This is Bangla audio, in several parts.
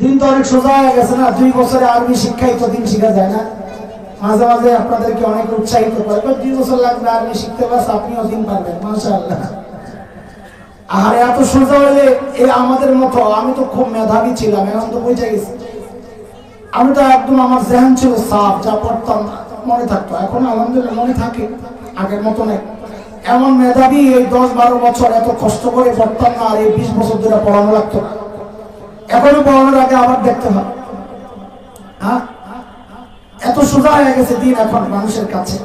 দিন তো অনেক সোজা হয়ে গেছে না, দুই বছরে আরবি শিক্ষাই তো দিন শিখা যায় না। মাঝে মাঝে আপনাদেরকে অনেক উৎসাহিত করে দুই বছর লাগবে আরবি শিখতে পারছে আপনিও দিন পারবেন। মাশাআল্লাহ। আর এত সোজা হলে এই আমাদের মতো, আমি তো খুব মেধাবী ছিলাম, এখন তো বুঝে গেছি। আমি তো একদম আমার জেহান ছিল সাফ, যা পড়তাম মনে থাকতো। এখন আলহামদুলিল্লাহ মনে থাকে, আগের মতো নেই। এমন মেধাবী এই দশ বারো বছর এত কষ্ট করে পড়তাম না, আর এই বিশ বছর ধরে পড়ানো লাগতো না। এখনও পড়ানোর আগে আবার দেখতে হয়। হ্যাঁ? এত সোজা হয়ে গেছে দিন এখন মানুষের কাছে।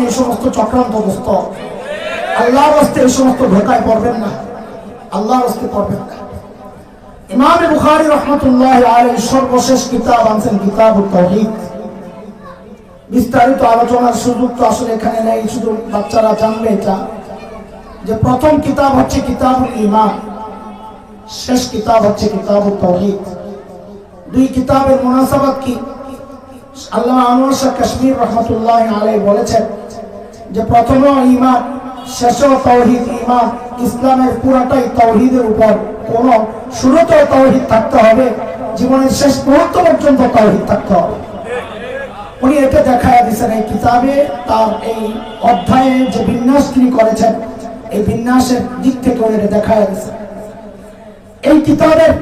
এই সমস্ত না। আনছেন বিস্তারিত আলোচনার সুযোগ তো আসলে এখানে নেই, শুধু বাচ্চারা জানবে এটা। যে প্রথম কিতাব হচ্ছে কিতাবুল ইমান শেষ কিতাব হচ্ছে কিতাবুল তাওহীদ দুই কিতাবের মুনাসাবাত কি? আল্লামা আনোয়ার শাহ কাশ্মীর রহমতুল্লাহ আলাই বলেছেন যে প্রথম ইমান শেষ তৌহিদ। ইমান ইসলামের পুরাটাই তৌহিদের উপর। কোন শুরুতেও তৌহিদ থাকতে হবে, জীবনের শেষ মুহূর্ত পর্যন্ত তৌহিদ থাকতে হবে। উনি এটা দেখায় দিয়েছেন এই কিতাবে, তার এই অধ্যায়ে যে বিন্যাস তিনি করেছেন এই বিন্যাসের দিক থেকে এটা দেখায় দিয়েছেন এই কিতাবের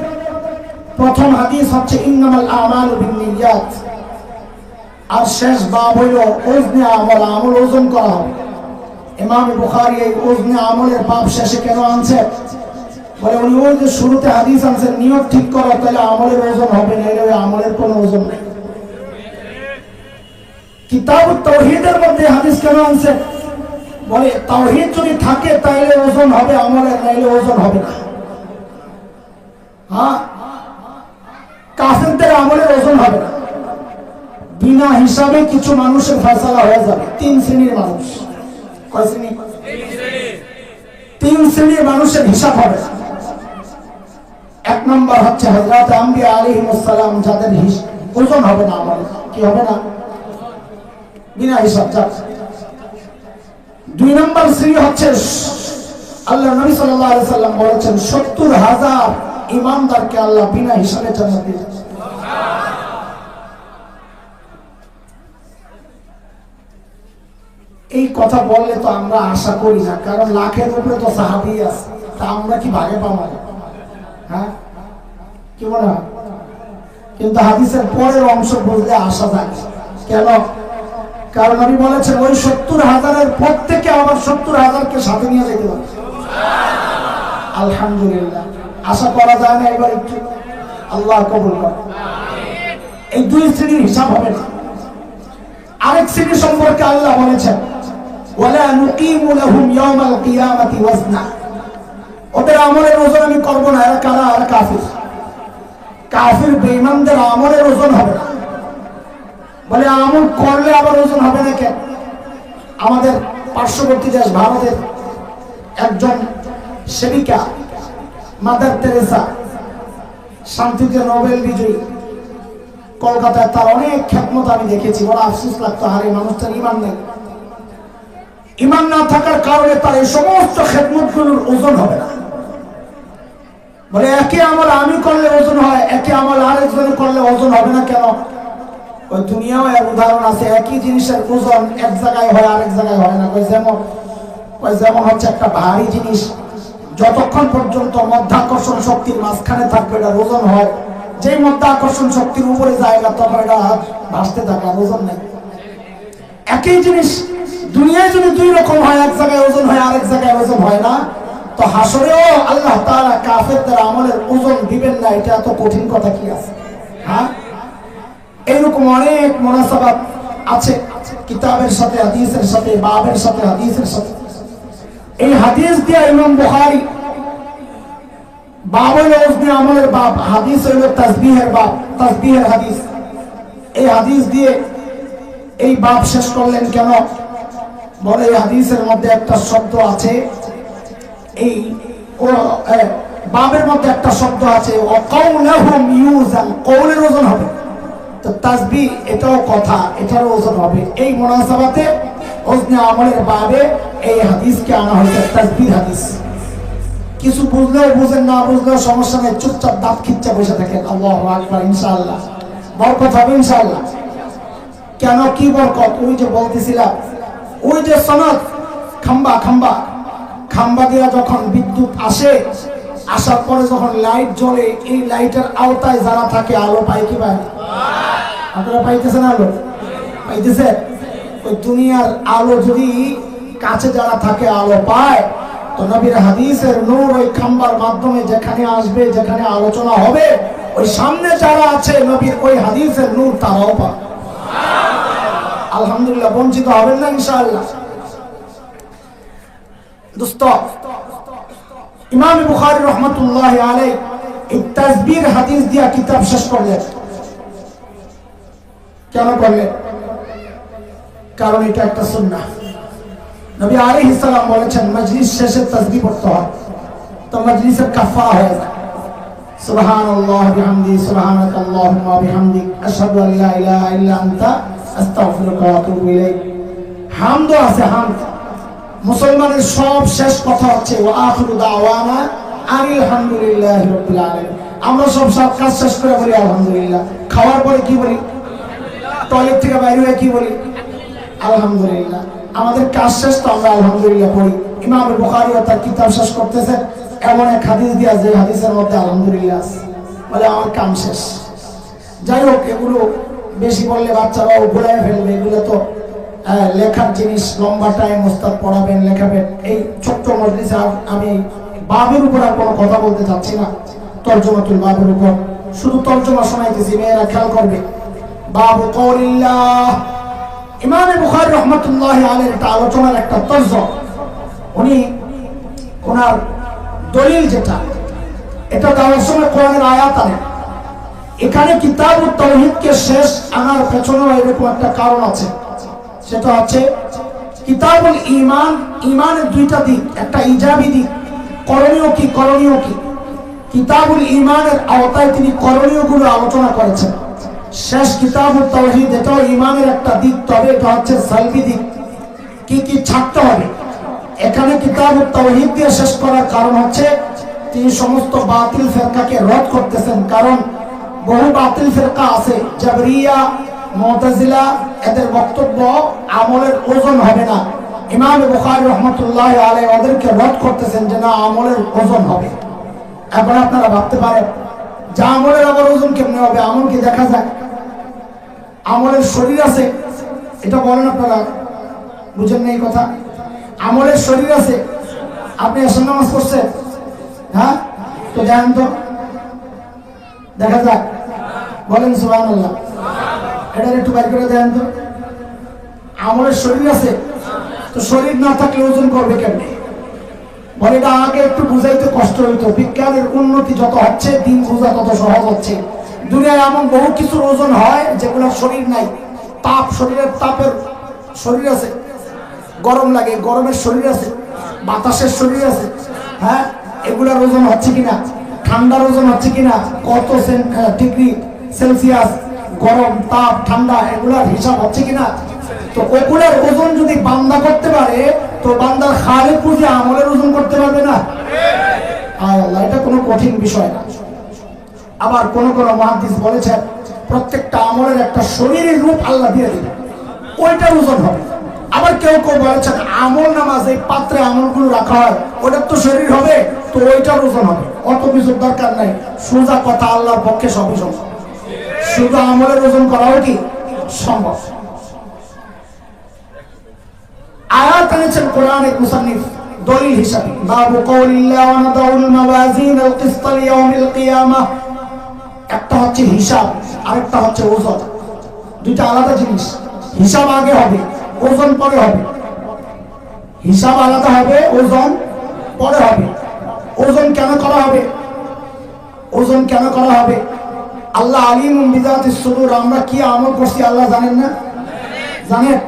প্রথম হাদিস হচ্ছে, ইন্নামাল আমাল বিন্নিয়াত। আর শেষ বাব হইল, ওজনে আমল আমল ওজন করা হবে। ইমাম বুখারী এই ওজনে আমলের বাব শেষে কেন আনছে? বলে, উনি ওই যে শুরুতে হাদিস আনছেন, নিয়ত ঠিক করো, তাহলে আমলের ওজন হবে না ওই আমলের কোনো ওজন নেই। কিতাব তৌহিদের মধ্যে হাদিস কেন আনছে? বলে তাওহীদ যদি থাকে, তাইলে ওজন হবে আমলের নাইলে ওজন হবে না। হ্যাঁ? কাফেরদের আমলের ওজন হবে না। বিনা হিসাবে কিছু মানুষের ফয়সালা হয়ে যাবে। তিন শ্রেণির মানুষ। কয় শ্রেণি? তিন শ্রেণির মানুষের হিসাব হবে। এক নম্বর হচ্ছে হজরত আম্বিয়া আলিহিমসালাম যাদের ওজন হবে না আমার কি হবে না? বিনা হিসাব, যাক। দুই নম্বর শ্রেণি হচ্ছে আল্লাহ নবী সাল্লাল্লাহু সাল্লাম বলেছেন, সত্তর হাজার ইমানদারকে আল্লাহ বিনা হিসাবে জান্নাত দিয়েছেন এই কথা বললে তো আমরা আশা করি না, কারণ লাখের উপরে তো সাহাবি আছে, তা আমরা কি ভাগে পাবো হ্যাঁ? কি মনে হয়? কিন্তু হাদিসের পরের অংশ বলতে আশা থাকে। কেন? কারণ আমি বলেছেন, ওই সত্তর হাজারের প্রত্যেকে আবার সত্তর হাজারকে সাথে নিয়ে যেতে পারে। আলহামদুলিল্লাহ। আশা করা যায় না, এবার একটু আল্লাহ কবুল করে এই দুই শ্রেণির হিসাব হবে না। আরেক শ্রেণি সম্পর্কে আল্লাহ বলেছেন ওদের আমলের ওজন আমি করব না কারা? আর কাফির। কাফির বেঈমানদের আমলের ওজন হবে না। বলে, আমল করলে আবার ওজন হবে না কেন? আমাদের পার্শ্ববর্তী দেশ ভারতের একজন সেবিকা, মাদার তেরেসা শান্তিতে নোবেল বিজয়ী, কলকাতায় তার অনেক খ্যাতমত আমি দেখেছি। বড় আফসোস লাগতো হারে মানুষটার ইমান নেই। ইমান না থাকার কারণে তার এই সমস্ত খেদমতগুলোর ওজন হবে না। বলে, একে আমল আমি করলে ওজন হয়, একে আমল আরেকজনে করলে ওজন হবে না কেন? ওই দুনিয়াও এর উদাহরণ আছে, একই জিনিসের ওজন এক জায়গায় হয়, আরেক জায়গায় হয় না। যেমন কই যেমন হচ্ছে একটা ভারী জিনিস, যতক্ষণ পর্যন্ত মধ্যাকর্ষণ শক্তির মাঝখানে থাকবে এটা ওজন হয়। যেই মধ্যাকর্ষণ শক্তির উপরে জায়গা তখন এটা ভাসতে থাকে ওজন নেই। একই জিনিস, দুনিয়ায় যদি দুই রকম হয়, এক জায়গায় ওজন হয়, আরেক জায়গায় ওজন হয় না, তো হাসরেও আল্লাহ তারা কাফের কাফেরদের আমলের ওজন দিবেন না, এটা এত কঠিন কথা কি আছে? হ্যাঁ? এইরকম অনেক মোনাসাবাত আছে, কিতাবের সাথে, হাদিসের সাথে, বাবের সাথে, হাদিসের সাথে। এই হাদিস দিয়ে ইমাম বুখারী বাব হইল উজনে আমলের বাব হাদিস হইল তাসবিহের বাব তাসবিহের হাদিস। এই হাদিস দিয়ে এই বাব শেষ করলেন কেন? বলে এই হাদিসের মধ্যে একটা শব্দ আছে, এই ও বাবের মধ্যে একটা শব্দ আছে কৌলের ওজন হবে। তো তাসবি, এটাও কথা, এটারও ওজন হবে। এই মুনাসাবাতে ওজনে আমলের এই হাদিসকে আনা হয়েছে, তাসবির হাদিস। কিছু বুঝলেও বুঝেন, না বুঝলেও সমস্যা নেই, চুপচাপ দাঁত খিচ্চা বসে আল্লাহ বরকত হবে কেন কি বরকত? ওই যে বলতেছিলাম, ওই যে সনদ, খাম্বা খাম্বা। খাম্বা দিয়া যখন বিদ্যুৎ আসে আসার পরে যখন লাইট জ্বলে, এই লাইটের আওতায় যারা থাকে, আলো পায় কি পায় আপনারা পাইতেছেন আলো? পাইতেছে ওই দুনিয়ার আলো যদি কাছে যারা থাকে, আলো পায়, তো নবীর হাদিসের নূর ওই খাম্বার মাধ্যমে যেখানে আসবে, যেখানে আলোচনা হবে, ওই সামনে যারা আছে, নবীর ওই হাদিসের নূর তারাও পায় আলহামদুলিল্লাহ, বঞ্চিত হবেন না, ইনশাআল্লাহ। দোস্ত ইমাম বুখারী রহমতুল্লাহ আলাই এই তাসবির হাদিস দিয়া কিতাব শেষ করলেন কেন করলেন কারণ এটা একটা সুন্নাহ। নবী আলাইহিস সালাম বলেছেন, মজলিস শেষে তাসবিহ পড়তে হয়। তো মজলিসের কাফা হয়ে যায়। বিহামদি সুবহানাক আল্লাহুম্মা বিহামদিক আশহাদু আল লা ইলাহা ইল্লা আনতা, আস্তাগফিরুকা ওয়া আতুবু ইলাইক। হামদ আছে, হামদ। মুসলমানের সব শেষ কথা হচ্ছে, ওয়া আখিরু দাওয়ানা আনিল হামদুলিল্লাহি আমরা সব সব কাজ শেষ করে বলি, আলহামদুলিল্লাহ। খাওয়ার পরে কি বলি? টয়লেট থেকে বাইরে হয়ে কি বলি? আলহামদুলিল্লাহ। আমাদের কাজ শেষ তো আমরা আলহামদুলিল্লাহ পড়ি। ইমাম বুখারী তার কিতাব শেষ করতেছে। এমন এক হাদিস দিয়া যে হাদিসের মধ্যে আলহামদুলিল্লাহ আছে। বলে, আমার কাম শেষ। যাই হোক, এগুলো বেশি বললে বাচ্চারাও ঘুরায় ফেলবে। এগুলো তো লেখার জিনিস লম্বা টাইম ওস্তাদ পড়াবেন, লেখাবেন। এই ছোট্ট মজলিসে আমি বাবের উপর আর কোনো কথা বলতে চাচ্ছি না। তর্জমাতুল বাবের উপর। শুধু তর্জমা শোনাইতেছি, মেয়েরা খেয়াল করবে। বাবু কৌলিল্লাহ। ইমামে বুখারী রহমতুল্লাহ আলের একটা আলোচনার একটা তর্জ। উনি ওনার দলিল যেটা, এটা দেওয়ার সময় কোরআনের আয়াত আনেন এখানে কিতাব তৌহিদকে শেষ আনার পেছনেও এরকম একটা কারণ আছে। সেটা হচ্ছে কিতাবুল ইমান ইমানের দুইটা দিক, একটা ইজাবি দিক, করণীয় কি করণীয় কি? কিতাবুল ইমানের আওতায় তিনি করণীয়গুলো আলোচনা করেছেন। শেষ কিতাবুল তৌহিদ এটাও ইমানের একটা দিক, তবে এটা হচ্ছে সালবি দিক। কি কি ছাড়তে হবে? এখানে কিতাবুল তৌহিদ দিয়ে শেষ করার কারণ হচ্ছে তিনি সমস্ত বাতিল ফেরকাকে রদ করতেছেন, কারণ বহু বাতিল ফেরকা আছে, জাবরিয়া মুতাজিলা, এদের বক্তব্য আমলের ওজন হবে না। ইমাম বুখারী রহমতুল্লাহ আলাই ওদেরকে রদ করতেছেন যে না, আমলের ওজন হবে। এখন আপনারা ভাবতে পারেন, যে আমলের আবার ওজন কেমনে হবে? আমল কি দেখা যায়? আমলের শরীর আছে, এটা বলেন আপনারা, বুঝেন না এই কথা? আমলের শরীর আছে, আপনি এসে নামাজ পড়ছেন হ্যাঁ? তো জানেন তো। দেখা যাক। বলেন সুবাহ আল্লাহ এটা একটু বাইর করে দেন তো। আমলের শরীর আছে, তো শরীর না থাকলে ওজন করবে কেমনে? বলে এটা আগে একটু বুঝাইতে কষ্ট হইতো। বিজ্ঞানের উন্নতি যত হচ্ছে, দিন বোঝা তত সহজ হচ্ছে। দুনিয়ায় এমন বহু কিছুর ওজন হয় যেগুলোর শরীর নাই। তাপ শরীরের তাপের শরীর আছে। গরম লাগে, গরমের শরীর আছে। বাতাসের শরীর আছে। হ্যাঁ? এগুলার ওজন হচ্ছে কিনা? ঠান্ডার ওজন হচ্ছে কিনা? কত ডিগ্রি সেলসিয়াস? গরম, তাপ, ঠান্ডা, এগুলার হিসাব হচ্ছে কিনা? তো ওগুলার ওজন যদি বান্দা করতে পারে, তো বান্দার খালে পুজো আমলের ওজন করতে পারবে না। এটা কোনো কঠিন বিষয় না। আবার কোন কোন মহাদিস বলেছেন, প্রত্যেকটা আমলের একটা শরীরের রূপ আল্লাহ দিয়ে দিবে ওইটার ওজন হবে। আবার কেউ কেউ বলেছেন, আমল নামাজ, এই পাত্রে আমলগুলো রাখা হয়, ওটার তো শরীর হবে, তো ওইটার ওজন হবে। অত কিছুর দরকার নাই। সোজা কথা আল্লাহর পক্ষে সবই সম্ভব। শুধু আমলের ওজন করাও কি সম্ভব? আয়াত এনেছেন কোরআনের মুসান্নিফ দলিল হিসাবে। বাবু কৌলিল্লাহ মাওয়াজিন আল কিসত একটা হচ্ছে হিসাব, আরেকটা হচ্ছে ওজন। দুইটা আলাদা জিনিস। হিসাব আগে হবে, ওজন পরে হবে। হিসাব আলাদা হবে, ওজন পরে হবে। ওজন কেন করা হবে? ওজন কেন করা হবে? আল্লাহ আলিম বিদাতি সুদূর, আমরা কি আমল করছি আল্লাহ জানেন না? জানেন?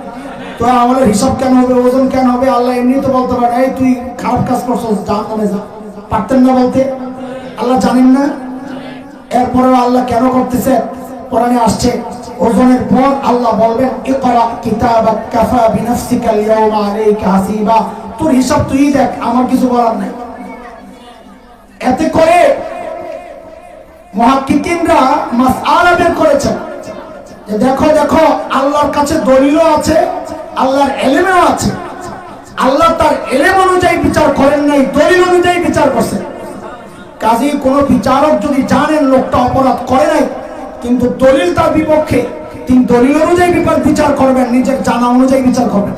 তো আমাদের হিসাব কেন হবে, ওজন কেন হবে, আল্লাহ এমনি তো বলতে পারে, এই তুই খারাপ কাজ করছিস জান নামে যা। পারতেন না বলতে? আল্লাহ জানেন না? এরপরে আল্লাহ কেন করতেছে? কোরআনে আসছে, ওজনের পর আল্লাহ বলবেন, ইকরা কিতাবাক কাফা বিনাফসিকা আল-ইয়াওমা আলাইকা হাসিবা। তোর হিসাব তুই দেখ, আমার কিছু বলার নাই। এতে করে মহাকিকিনরা মাসআলা বের করেছেন। যে দেখো দেখো, আল্লাহর কাছে দলিলও আছে, আল্লাহর এলেমেও আছে। আল্লাহ তার এলেম অনুযায়ী বিচার করেন নাই, দলিল অনুযায়ী বিচার করছেন। কাজেই কোন বিচারক যদি জানেন লোকটা অপরাধ করে নাই, কিন্তু দলিল তার বিপক্ষে, তিনি দলিল অনুযায়ী বিচার করবেন, নিজের জানা অনুযায়ী বিচার করবেন।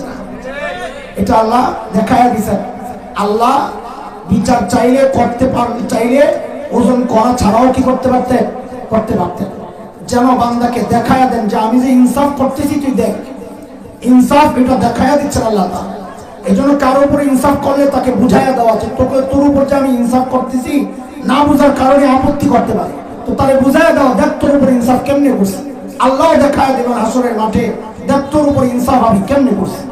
এটা আল্লাহ দেখায় দিছেন আল্লাহ বিচার চাইলে, করতে পার চাইলে ওজন করা ছাড়াও কি করতে পারতেন করতে পারতেন যেন বান্দাকে দেখায়া দেন যে আমি যে ইনসাফ করতেছি, তুই দেখ। ইনসাফ এটা দেখায়া দিচ্ছেন আল্লাহ। এই জন্য কারোর উপরে ইনসাফ করলে তাকে বুঝাইয়া দেওয়া উচিত তোকে, তোর উপর যে আমি ইনসাফ করতেছি, না বুঝার কারণে আপত্তি করতে পারে। তো তারে বুঝাইয়া দেওয়া দেখ তোর উপর ইনসাফ কেমনে করছি। আল্লাহ দেখায় দেবেন হাসরের মাঠে, দেখ তোর উপর ইনসাফ আমি কেমনে করছি।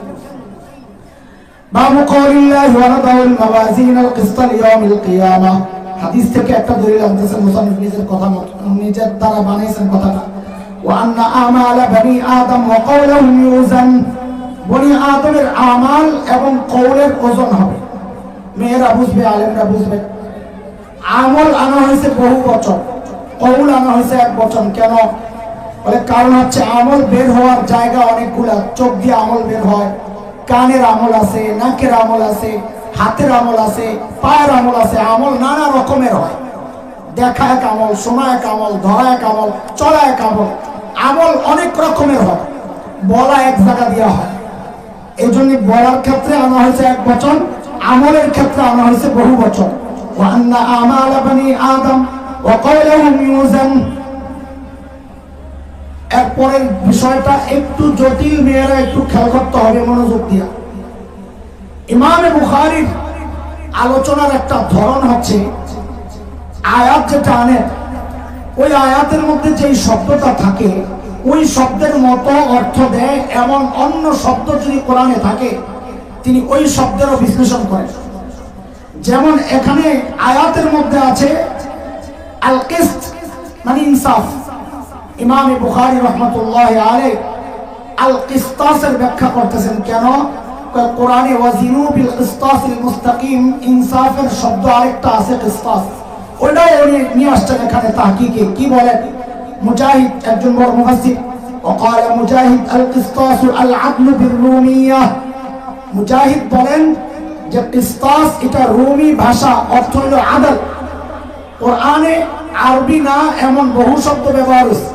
বাবু কওলিল্লাহি ওয়া নাদাউল মাওয়াজিন আল কিসত লিয়াউমিল কিয়ামা। হাদিস থেকে একটা দলিল আনতেছেন মুসান্নিফ নিজের কথা মত নিজের দ্বারা বানাইছেন কথাটা। বনি আদমের আমাল এবং কওলের ওজন হবে। মেয়েরা বুঝবে, আলেমরা বুঝবে। আমল আনা হয়েছে বহু বচন কৌল আনা হয়েছে এক বচন কেন? বলে, কারণ হচ্ছে আমল বের হওয়ার জায়গা অনেকগুলা। চোখ দিয়ে আমল বের হয়, কানের আমল আছে, নাকের আমল আছে হাতের আমল আছে পায়ের আমল আছে আমল নানা রকমের হয় দেখা এক আমল শোনা এক আমল ধরা এক আমল চলা এক আমল আমল অনেক রকমের হয় বলা এক জায়গা দেওয়া হয় এই জন্য বলার ক্ষেত্রে আনা হয়েছে এক বচন আমলের ক্ষেত্রে আনা হয়েছে বহু বচন وأن أعمال بني آدم وقولهم يوزن এরপরের বিষয়টা একটু জটিল মেয়েরা একটু খেয়াল করতে হবে মনোযোগ দিয়া ইমামে বুখারির আলোচনার একটা ধরন হচ্ছে আয়াত যেটা আনে ওই আয়াতের মধ্যে যেই শব্দটা থাকে, ওই শব্দের মতো অর্থ দেয় এমন অন্য শব্দ যদি কোরআনে থাকে, তিনি ওই শব্দেরও বিশ্লেষণ করেন। যেমন এখানে আয়াতের মধ্যে আছে আল কিস্ত মানে ইনসাফ। ইমামে বুখারী রহমতুল্লাহ আলাইহি আল কিস্তাসের ব্যাখ্যা করতেছেন, কেন? কোরআনে ওয়াজিনু বিল কিস্তাসিল মুস্তাকিম ইনসাফের শব্দ আরেকটা আছে কিস্তাস ওইটাই উনি নিয়ে আসছেন এখানে তাহকিকে কি বলেন মুজাহিদ একজন বড় মুফাসসির وقال مجاهد القسطاس العدل بالروميه মুজাহিদ বলেন যে কিস্তাস এটা রুমি ভাষা অর্থ হলো আদল কোরআনে আরবি না এমন বহু শব্দ ব্যবহার হয়েছে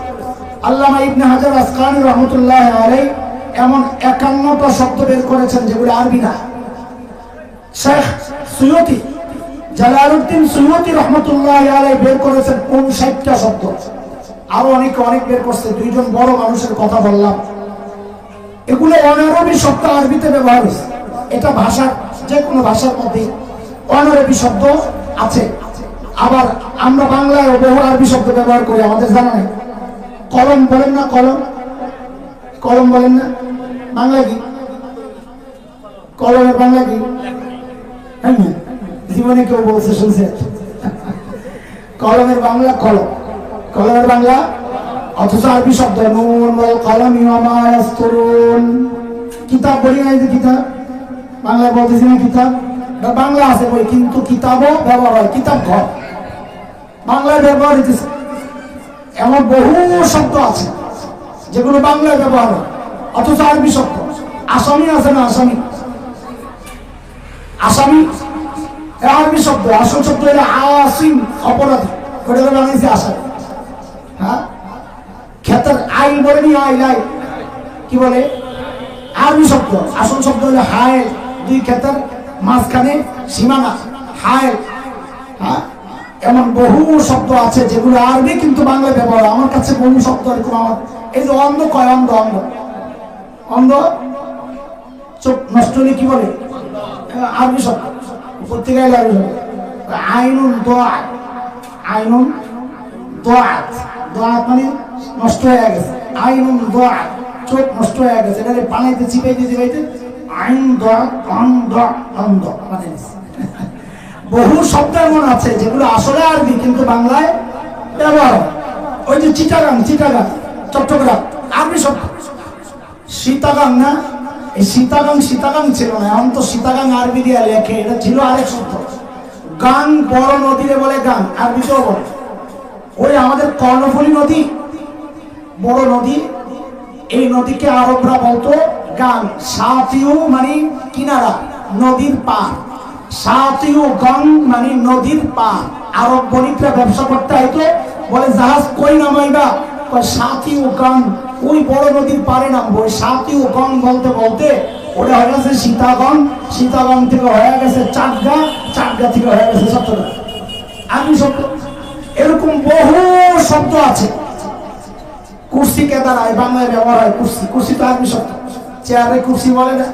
আল্লামা ইবনে হাজার আসকানি রহমতুল্লাহ আলাই এমন একান্নটা শব্দ বের করেছেন যেগুলো আরবি না। শেখ সুয়তি, জালালউদ্দিন সুয়তি রহমতুল্লাহ আলাই বের করেছেন কোন ষাটটা শব্দ। আরও অনেকে অনেক বের করছে, দুইজন বড় মানুষের কথা বললাম। এগুলো অনারবি শব্দ আরবিতে ব্যবহার হয়েছে। এটা ভাষার যে কোনো ভাষার মধ্যে অনারবি শব্দ আছে। আবার আমরা বাংলায় বহু আরবি শব্দ ব্যবহার করি, আমাদের জানা নেই। কলম বলেন না কলম? কলম বলেন না? বাংলা কি? কলমের বাংলা কি? হ্যাঁ না? জীবনে কেউ বলছে শুনছে কলমের বাংলা, কলম। কলমের বাংলা? অথচ আরবি শব্দ কলমি মা কিতাব বলি নাই যে কিতাব? বাংলায় বলতেছি না কিতাব? বাংলা আছে বই কিন্তু কিতাবও ব্যবহার হয়। কিতাব ঘর। বাংলায় ব্যবহার হইতেছে। এমন বহু শব্দ আছে। যেগুলো বাংলায় ব্যবহার হয়, অথচ আরবি শব্দ। আসামি আছে না আসামি? আসামি? আরবি শব্দ, আসল শব্দ হলো আসিম অপরাধী। আসামি হ্যাঁ? আইল কি বলে? আরবি শব্দ, আসল শব্দ দুই ক্ষেতের মাঝখানে সীমানা, হায়েল। হ্যাঁ? এমন বহু শব্দ আছে যেগুলো আরবি কিন্তু বাংলায় ব্যবহার আমার কাছে বহু শব্দ এরকম আমার এই যে অন্ধ কয়, অন্ধ অন্ধ। অন্ধ? চোখ নষ্ট হলে কি বলে? আরবি শব্দ। পত্রিকায় আরবি শব্দ। আইনুন দোয়াত। আইনুন দোয়াত। দোয়াত মানে নষ্ট হয়ে গেছে। আইনুন দোয়াত। চোখ নষ্ট হয়ে গেছে। এটা বানাইতে, চিপাইতে চিপাইতে। আইন দোয়াত অন্ধ অন্ধ। মানে বহু শব্দ এমন আছে, যেগুলো আসলে আরবি, কিন্তু বাংলায় ব্যবহার। ওই যে চিটাগাং চিটাগাং। চট্টগ্রাম। আরবি শব্দ সীতাগাং না? এই সীতাগাং সীতাগাং ছিল না? এখন তো সীতাগাং আরবি দিয়ে লেখে। এটা ছিল আরেক শব্দ। গান বড় নদীরে বলে গান আরবিতেও বলে। ওই আমাদের কর্ণফুলী নদী। বড় নদী। এই নদীকে আরবরা বলতো গান সাতিউ মানে কিনারা, নদীর পার। সাতিউ গং মানে নদীর পার। আরব বণিকরা ব্যবসা করতে হয়তো বলে জাহাজ কই নামাইবা? সাথী গং, ওই বড় নদীর পারে নামবো। ওই সাথী বলতে বলতে ওটা হয়ে গেছে সীতাগং। সীতাগং থেকে হয়ে গেছে চাটগা চাটগা থেকে হয়ে গেছে আমি শব্দ এরকম বহু শব্দ আছে। কুর্সি কে দাঁড়ায়? বাংলায় ব্যবহার হয় কুর্সি। কুর্সি তো শব্দ। চেয়ারে কুর্সি বলে না।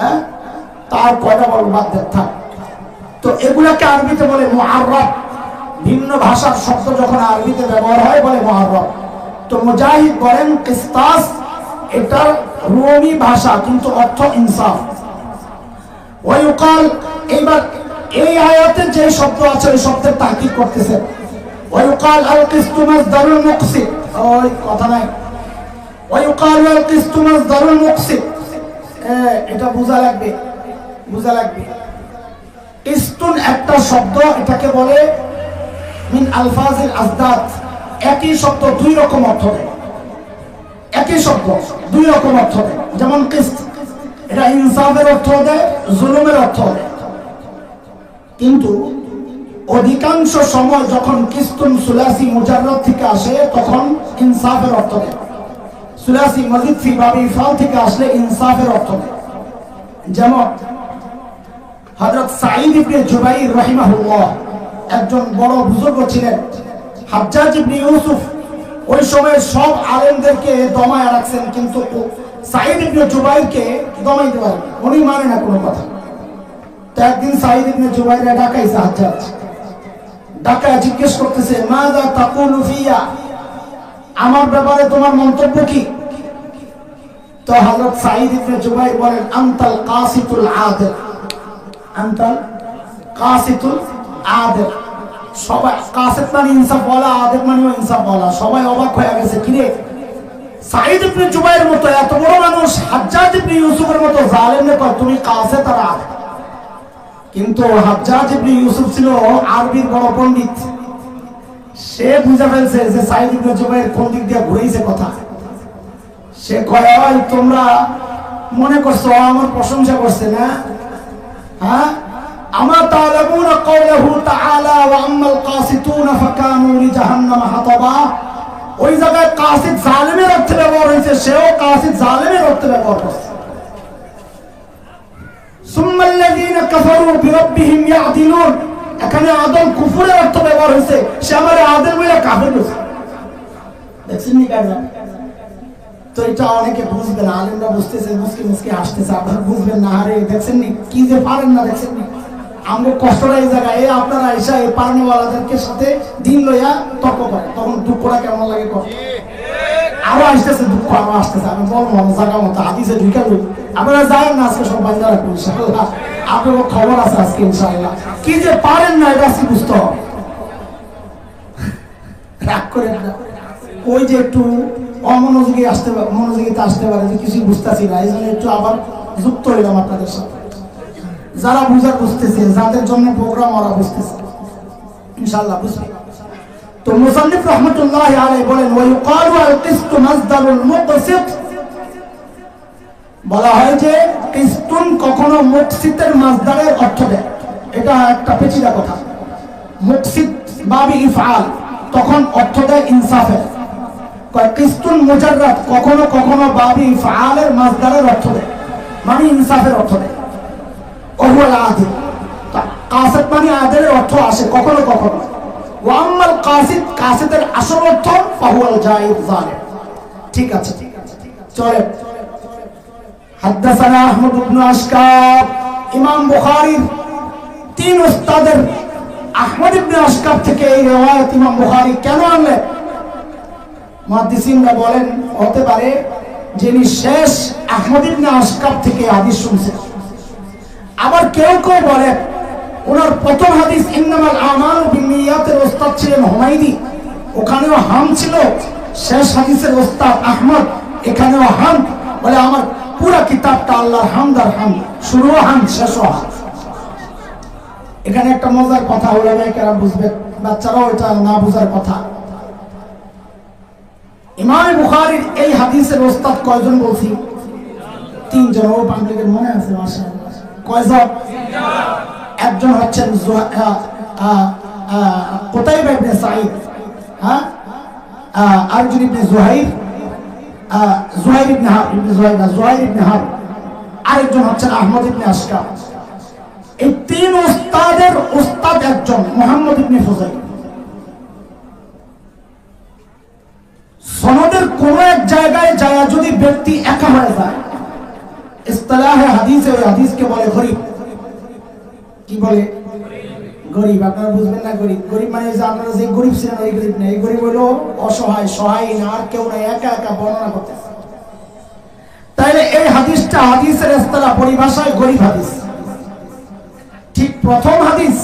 হ্যাঁ? তার কয়টা বল বাদ থাক। তো এগুলাকে আরবিতে বলে মহারব ভিন্ন ভাষার শব্দ যখন আরবিতে ব্যবহার হয়, বলে মহারব তো মুজাহিদ বলেন, কিস্তাস এটা রোমি ভাষা, কিন্তু অর্থ ইনসাফ। ওয়ায়ুকাল এইবার এই আয়াতে যে শব্দ আছে, ওই শব্দের তাকিদ করতেছে। ওয়ায়ুকাল আল কিস্তু মাসদারুল মুকসিদ। ওই কথা নাই। ওয়ায়ুকাল আল কিস্তু মাসদারুল মুকসিদ। এটা বোঝা লাগবে বোঝা লাগবে। ইস্তুন একটা শব্দ, এটাকে বলে মিন আলফাজিল আজদাদ। একই শব্দ দুই রকম অর্থ দেয়। একই শব্দ দুই রকম অর্থ দেয়। যেমন কিস্ত, এটা ইনসাফের অর্থ দেয়, জুলুমের অর্থ দেয়। কিন্তু অধিকাংশ সময় যখন কিস্তুন সুলাসি মুজাররদ থেকে আসে, তখন ইনসাফের অর্থ দেয়। সুলাসি মজিদ ফি বাবি ফাল থেকে আসলে ইনসাফের অর্থ দেয়। যেমন হযরত সাঈদ ইবনে জুবাইর রাহিমাহুল্লাহ একজন বড় বুজুর্গ ছিলেন। হাজ্জাজ ইবনে ইউসুফ ওই সময় সব আলেমদেরকে দমায় রাখছেন, কিন্তু সাঈদ ইবনে জুবাইরকে দমাইতে পারেন উনি মানে না কোনো কথা। তো একদিন সাঈদ ইবনে জুবাইরে ডাকাইছে হাজ্জাজ। ডাকায় জিজ্ঞেস করতেছে, মাযা তাকুলু ফিয়া? আমার ব্যাপারে তোমার মন্তব্য কি? তো হযরত সাঈদ ইবনে জুবাইর বলেন, আনতাল কাসিতুল আদিল। আনতাল কাসিতুল আদিল। সবাই মানে ইনসাফ বলা মানে ইনসাফ বলা, সবাই অবাক হয়ে গেছে কিরে ইবনে জুবাইর মতো এত বড় মানুষ, হাজ্জাজ ইবনে ইউসুফের মতো জালেমে কয়, তুমি কাসিত আর কিন্তু হাজ্জাজ ইবনে ইউসুফ ছিল আরবির বড় পণ্ডিত। সে বুঝে ফেলছে যে সাইদ ইবনে জুবাইর কোন দিক দিয়ে ঘুরেছে কথা। সে কয়, "ওই তোমরা মনে করছ আমার প্রশংসা করছে না? হ্যাঁ? আমা তালামুনা কওলাহু তাআলা ওয়া আম্মাল কাসিতুনা ফাকানু লিজাহান্নাম হাতাবা ওই জায়গায় কাসিদ জালেমের অর্থে ব্যবহার হয়েছে সেও কাসিদ জালেমের অর্থে ব্যবহার করছে ثم الذين كفروا بربهم يعدلون এখানে আদম কুফুরের অর্থ ব্যবহার হয়েছে সে আমার আদম বলে কাফের হয়েছে দেখছেন নি কেন তো এটা অনেকে বুঝবে না আলেমরা বুঝতেছে মুসকি মুসকি হাসতেছে আপনারা বুঝবেন না আরে দেখছেন নি কি যে পারেন না দেখছেন নি আমাদের কষ্টটা এই জায়গায়। এই আপনারা এসা এই পারনেওয়ালাদেরকে সাথে দিন লইয়া তর্ক করে তখন দুঃখটা কেমন লাগে কষ্ট আরও আসতেছে দুঃখ আরও আসতেছে। আমি বলব জায়গা মতো। আদিসে ঢুকে দেবো আপনারা যাবেন না আজকে সব বান্ধা রাখবেন ইনশাআল্লাহ। আপনার খবর আছে আজকে ইনশাআল্লাহ। কি যে পারেন না এটা আজকে বুঝতে হবে। রাগ করে না। ওই যে একটু অমনোযোগী আসতে পারে মনোযোগীতে আসতে পারে যে কিছুই বুঝতেছি না। এই জন্য একটু আবার যুক্ত হইলাম আপনাদের সাথে। যারা বুঝার বুঝতেছে, যাদের জন্য প্রোগ্রাম ওরা বুঝতেছে। ইনশাআল্লাহ, বুঝবে? তো মুসান্নিফ রহমতুল্লাহ আলাই বলেন ওই কালু আল কিস্তু মাসদারুল মুকসিত। বলা হয় যে, কিস্তুন কখনো মুকসিতের মাসদারের অর্থ দেয়। এটা একটা পেচিদা কথা। মুকসিত বাবি ইফআল, তখন অর্থ দেয় ইনসাফের। কিস্তুন মুজাররাদ কখনো কখনো বাবি ইফআলের মাসদারের অর্থ দেয়। মানে ইনসাফের অর্থ দেয়। ওহুয়াল আদিল কাসিদ মানে আদিলের অর্থ আসে কখনো কখনো। ওয়াম্মাল কাসিদ, কাসিদের আসল অর্থ ফাহুয়াল জায়েদ, জালিম। ঠিক আছে ঠিক আছে চলে হাদ্দাসানা আহমদ ইবনে আশকাব, ইমাম বুখারীর তিন উস্তাদের আহমদ ইবনে আশকাব থেকে এই রিওয়ায়াত ইমাম বুখারী কেন আনলেন? মুহাদ্দিসিনরা বলেন, হতে পারে যিনি শেষ আহমদ ইবনে আশকাব থেকে হাদিস শুনছেন। আবার কেউ কেউ বলে, ওনার প্রথম হাদিস, ইন্নামাল আমাল বিনিয়াতের ওস্তাদ ছিলেন হুমাইদি ওখানেও হাম ছিল। শেষ হাদিসের ওস্তাদ আহমদ, এখানেও হাম। বলে, আমার পুরা কিতাবটা আল্লাহর হামদার হাম। শুরু হাম শেষ হাম। এখানে একটা মজার কথা হলো কেরা বুঝবে? বাচ্চারাও এটা না বুঝার কথা। ইমাম বুখারীর এই হাদিসের ওস্তাদ কয়জন বলছি? তিনজন। ও পাবলিকের মনে আছে, মাশাআল্লাহ। কয়জন? একজন হচ্ছেন সাঈদ হ্যাঁ? ইবনে জুহাইর জুহাইর ইবনে হাব ইবনে জুহাইর না, জুহাইর ইবনে হাব আরেকজন হচ্ছেন আহমদ ইবনে এই তিন উস্তাদের উস্তাদ একজন, মোহাম্মদ ইবনে ফুজাইল। সনদের কোন এক জায়গায় যায় যদি ব্যক্তি একা হয়ে যায় ইস্তালাহে হাদিসে ওই হাদিসকে বলে গরিব। কি বলে? গরিব। আপনারা বুঝবেন না গরিব। গরিব মানে যে আপনারা যে গরিব ছিলেন, ওই গরিব না এই গরিব হলো অসহায়, সহায়, না আর কেউ নাই। একা একা বর্ণনা করতেছে। তাইলে এই হাদিসটা হাদিসের ইস্তালা পরিভাষায় গরিব হাদিস। ঠিক প্রথম হাদিস।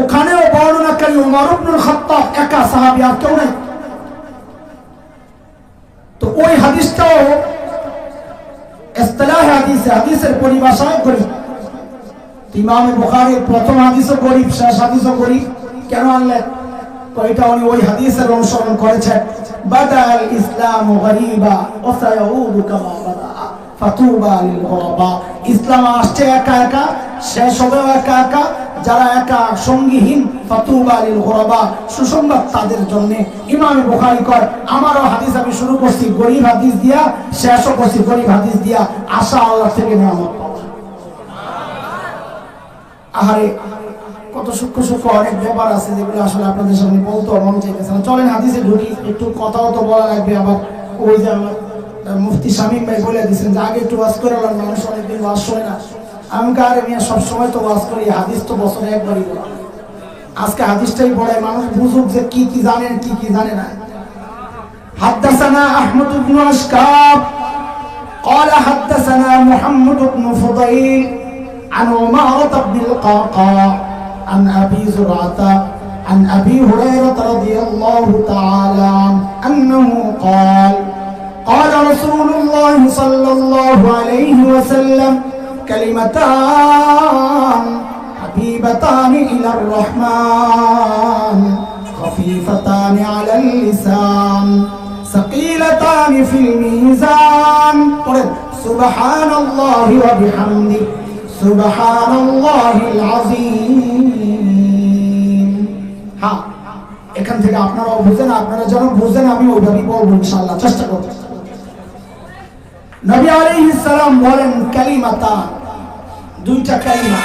ওখানেও বর্ণনাকারী উমর ইবনুল খাত্তাব একা সাহাবী, আর কেউ নাই। তো ওই হাদিসটাও ইস্তিলাহ হাদিসে, হাদিসের পরিভাষায় গরিব ইমাম বুখারীর প্রথম হাদিসও গরিব শেষ হাদিসও গরিব কেন আনলেন তো এটা উনি ওই হাদিসের অনুসরণ করেছেন। বাদাল ইসলাম গরিবা ও সায়াউদু কামা বাদা, ফাতুবা লিল ইসলাম আসছে একা একা, শেষ হবে একা একা। যারা একা সঙ্গীহীন গুরাবা সুসংবাদ তাদের জন্য। আমারও হাদিস আমি শুরু করছি, গরিব হাদিস দিয়া, শেষও করছি, গরিব হাদিস দিয়া, আশা আল্লাহ থেকে পাওয়া আহারে, কত সূক্ষ্ম সূক্ষ্ম অনেক ব্যাপার আছে যেগুলো আসলে আপনাদের সামনে বলতে মন চাইতেছে না। চলেন হাদিসে ঢুকি, একটু কথাও তো বলা লাগবে আবার। ওই যে আমার মুফতি শামীম ভাই বলে দিচ্ছেন যে, আগে একটু ওয়াজ করে মানুষ অনেকদিন ওয়াজ শোনে না। আমি কারে মিয়া সবসময় তো ওয়াজ করি হাদিস তো বছরে একবারই বলা আজকে হাদিসটাই পড়ে মানুষ বুঝুক যে কি কি জানেন কি কি জানে না حدثنا أحمد بن أشكاب قال حدثنا محمد بن فضيل عن عمارة بن القعقاع عن أبي زرعة عن أبي هريرة رضي الله تعالى عنه أنه قال قال رسول الله صلى الله عليه وسلم كلمتان حبيبتان إلى الرحمن خفيفتان على اللسان ثقيلتان في الميزان قل سبحان الله وبحمده سبحان الله العظيم হ্যাঁ এখান থেকে আপনারাও বুঝেন আপনারা যেন বুঝেন আমি ওইভাবেই বলবো ইনশাআল্লাহ চেষ্টা করব নবী আলাইহিস সালাম বলেন কালিমাতা দুইটা কালিমা।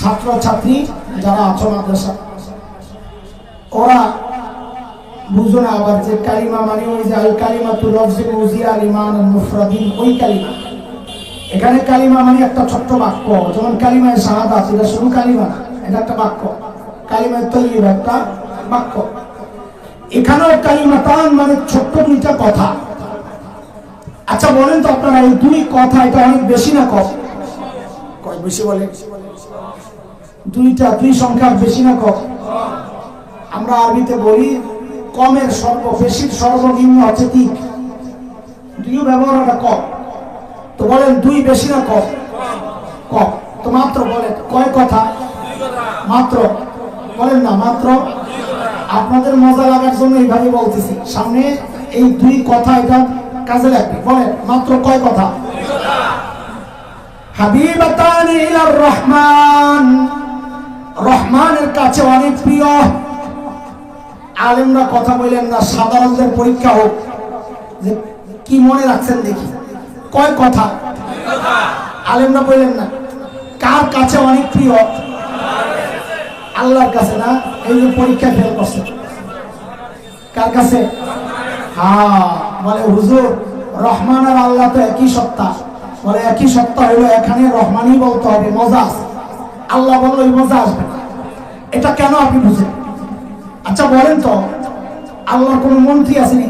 ছাত্র ছাত্রী যারা আছো মাদ্রাসা, ওরা বুঝো না আবার যে কালিমা মানে ওই যে আল কালিমা তু লফজি মুজিয়া লিমান মুফরাদিন, ওই কালিমা। এখানে কালিমা মানে একটা ছোট্ট বাক্য, যেমন কালিমায় শাহাদাত, এটা শুধু কালিমা না, এটা একটা বাক্য। কালিমায় তৈরি একটা বাক্য। এখানেও কালিমাতান মানে ছোট্ট দুইটা কথা। আচ্ছা বলেন তো আপনারা এই দুই কথা, এটা অনেক বেশি না কম? কয়, বেশি বলে? দুইটা, দুই সংখ্যা বেশি না কম? আমরা আরবিতে বলি, কমের সর্ব, বেশির সর্বনিম্ন হচ্ছে তিন। দুইও ব্যবহার একটা কম। তো বলেন, দুই বেশি না কম? কম। তো মাত্র বলেন, কয় কথা? মাত্র। বলেন না, মাত্র? আপনাদের মজা লাগার জন্য এইভাবে বলতেছি। সামনে এই দুই কথা, এটা কাজে লাগবে। বলেন, মাত্র কয় কথা? হাবিবাতানি ইলার রহমান। রহমানের কাছে অনেক প্রিয়। আলেমরা কথা বললেন না, সাধারণদের পরীক্ষা হোক। যে কি মনে রাখছেন দেখি। কয় কথা? আলেমরা বললেন না, কার কাছে অনেক প্রিয়? আল্লাহর কাছে না? এই যে পরীক্ষা ফেল করছে। কার কাছে? হ্যাঁ বলে হুজুর রহমান আর আল্লাহ তো একই সত্তা। বলে একই সত্তা হইল, এখানে রহমানই বলতে হবে, মজা আল্লাহ বলল ওই মজা আসবে এটা কেন আপনি বুঝেন? আচ্ছা বলেন তো, আল্লাহর কোন মন্ত্রী আসেনি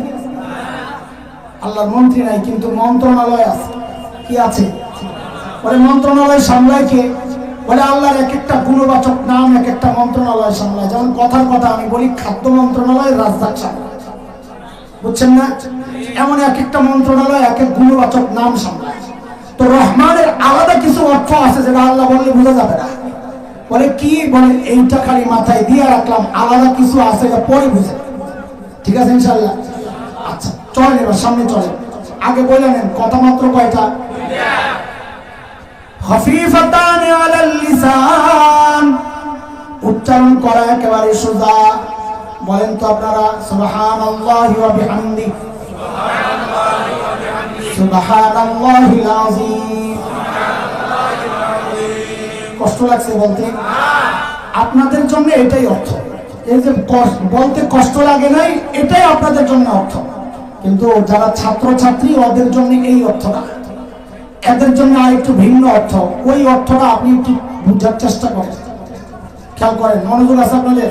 আল্লাহর মন্ত্রী নাই, কিন্তু মন্ত্রণালয় আছে। কি আছে? বলে মন্ত্রণালয় সামলায় কে? বলে আল্লাহর এক একটা গুণবাচক নাম, এক একটা মন্ত্রণালয় সামলায়। যেমন কথার কথা আমি বলি, খাদ্য মন্ত্রণালয় রাজদাক সামলায় বুঝছেন না? এমন এক একটা মন্ত্রণালয়, এক এক গুণবাচক নাম সামলায়। তো রহমানের আলাদা কিছু অর্থ আছে যেটা আল্লাহ বললে বোঝা যাবে না। বলে কি? বলে এইটা খালি মাথায় দিয়ে রাখলাম, আলাদা কিছু আছে এটা পরে বুঝে ঠিক আছে ইনশাল্লাহ আচ্ছা চলেন এবার, সামনে চলেন। আগে বলে নেন, কথা মাত্র কয়টা? খফিফাতান আলাল লিসান। উচ্চারণ করা একেবারে সোজা। বলেন তো আপনারা, সুবহানাল্লাহি ওয়া বিহামদি। সুবহান সুবহানাল্লাহিল আযীম। কষ্ট লাগছে বলতে? আপনাদের জন্য এটাই অর্থ। এই যে বলতে কষ্ট লাগে নাই, এটাই আপনাদের জন্য অর্থ। কিন্তু যারা ছাত্র ছাত্রী ওদের জন্য এই অর্থ না এদের জন্য আর একটু ভিন্ন অর্থ। ওই অর্থটা আপনি একটু বুঝার চেষ্টা করেন। খেয়াল করেন, মনোযোগ আছে আপনাদের?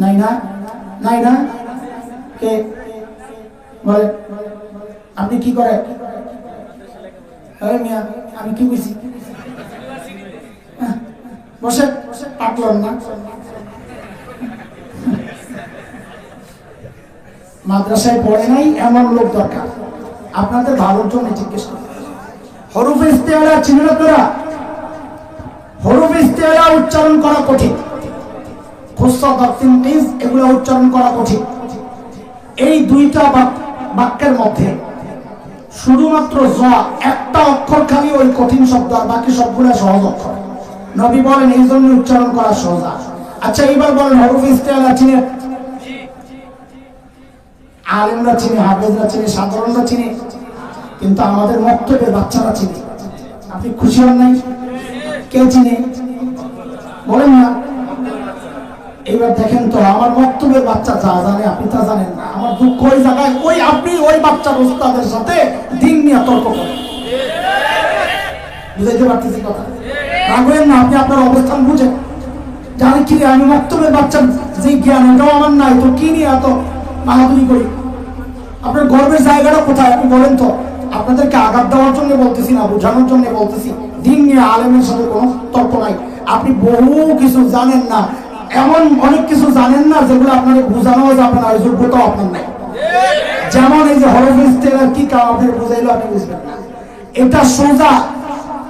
নাই না কে? বলে, আপনি কি করে? আরে মিয়া, আমি কি বুঝি? বসে পাটলন না? মাদ্রাসায় পড়ে নাই এমন লোক দরকার। আপনাদের ভালোর জন্য জিজ্ঞেস করি। হরুফ ইস্তেহারা চিনেন আপনারা হরুফ ইস্তেহারা উচ্চারণ করা কঠিন। এগুলো উচ্চারণ করা কঠিন। এই দুইটা বাক্যের মধ্যে শুধুমাত্র জ একটা অক্ষর খালি ওই কঠিন শব্দ আর বাকি সবগুলো সহজ অক্ষর। নবী বলেন, এই জন্য উচ্চারণ করা সহজা। আচ্ছা এবার বলেন, হরুফ ইস্তেহারা চিনে? আলেমরা চিনে, হাফেজরা সাধারণরা চিনে, কিন্তু আমাদের মক্তবের বাচ্চারা চিনে। আপনি খুশি হন নাই? কে চিনে? বলেন না। এবার দেখেন তো, আমার বক্তব্যের বাচ্চা যা জানে, আপনি তা জানেন না। আমার দুঃখ ওই জায়গায়, ওই আপনি ওই বাচ্চার ওস্তাদের সাথে দিন নিয়ে তর্ক করেন। বুঝাইতে পারতেছি কথা? রাখবেন না, আপনি আপনার অবস্থান বুঝেন। জানেন কি আমি বাচ্চার যে জ্ঞান ওটাও আমার নাই, তো কি নিয়ে এত করি? আপনার গর্বের জায়গাটা কোথায়? আপনি বলেন তো। আপনাদেরকে আঘাত দেওয়ার জন্য বলতেছি না, বোঝানোর জন্য বলতেছি। দিন নিয়ে আলেমের সাথে কোনো তর্ক নাই। আপনি বহু কিছু জানেন না এমন অনেক কিছু জানেন না যেগুলো আপনাকে বোঝানো যাবে না ওই যোগ্যতাও আপনার নাই। যেমন এই যে টেলার কি কাম আপনি বুঝাইলো আপনি বুঝবেন না। এটা সোজা।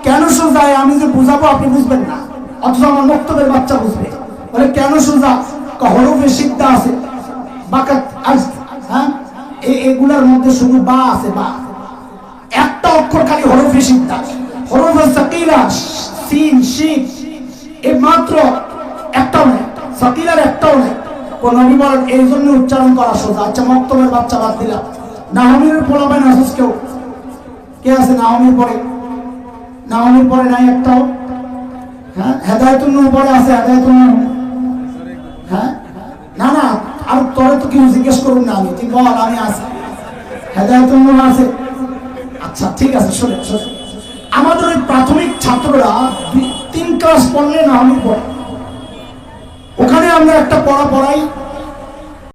কেন সোজা? আমি যে বুঝাবো আপনি বুঝবেন না। অথচ আমার বক্তব্যের বাচ্চা বুঝবে। বলে, কেন সোজা? হরফে সিদ্ধা আছে। বাকাত হ্যাঁ? এগুলার মধ্যে শুধু বা আছে, বা। একটা অক্ষর খালি হরফে সিদ্ধা হরফে সাকিলা, সিন শিন এই মাত্র একটাও নেই সাকিলার একটাও নেই। নবী বলেন এই জন্য উচ্চারণ করা সোজা। আচ্ছা মক্তবের বাচ্চা বাদ দিলাম। নাহমির পোলাবেন আসুস কেউ? কে আছে নাহমির পরে? নাহমির পরে নাই একটাও? হ্যাঁ হেদায়তুল নূর পরে আছে, হেদায়তুল নূর। হ্যাঁ? না না, আর তোরে তো কেউ জিজ্ঞেস করুন না আমি। তুই বল, আমি আছি। হেদায়তুল নূর আছে। আচ্ছা ঠিক আছে শোনে শোনে আমাদের ওই প্রাথমিক ছাত্ররা তিন ক্লাস পড়লে না আমি পড়ে। ওখানে আমরা একটা পড়া পড়াই।